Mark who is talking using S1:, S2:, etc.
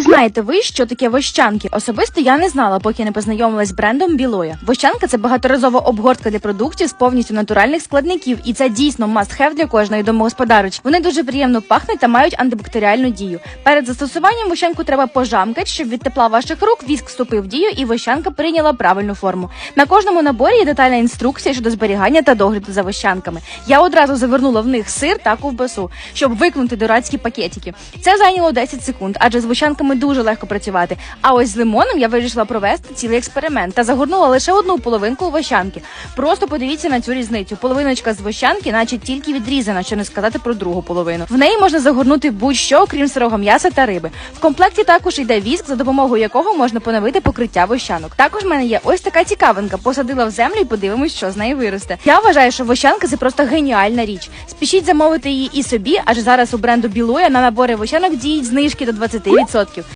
S1: Знаєте ви, що таке вощанки? Особисто я не знала, поки не познайомилась з брендом Білоя. Вощанка це багаторазова обгортка для продуктів з повністю натуральних складників, і це дійсно must-have для кожної домогосподарочки. Вони дуже приємно пахнуть та мають антибактеріальну дію. Перед застосуванням вощанку треба пожамкати, щоб від тепла ваших рук віск вступив в дію і вощанка прийняла правильну форму. На кожному наборі є детальна інструкція щодо зберігання та догляду за вощанками. Я одразу завернула в них сир та ковбасу, щоб викнути дурацькі пакетики. Це зайняло 10 секунд, адже з вощанками дуже легко працювати. А ось з лимоном я вирішила провести цілий експеримент та загорнула лише одну половинку у вощанки. Просто подивіться на цю різницю. Половиночка з вощанки, наче тільки відрізана, що не сказати про другу половину. В неї можна загорнути будь-що, окрім сирого м'яса та риби. В комплекті також йде віск, за допомогою якого можна поновити покриття вощанок. Також в мене є ось така цікавинка. Посадила в землю і подивимось, що з неї виросте. Я вважаю, що вощанка це просто геніальна річ. Спішіть замовити її і собі, аж зараз у бренду Білоя на набори вощанок діють знижки до 20%.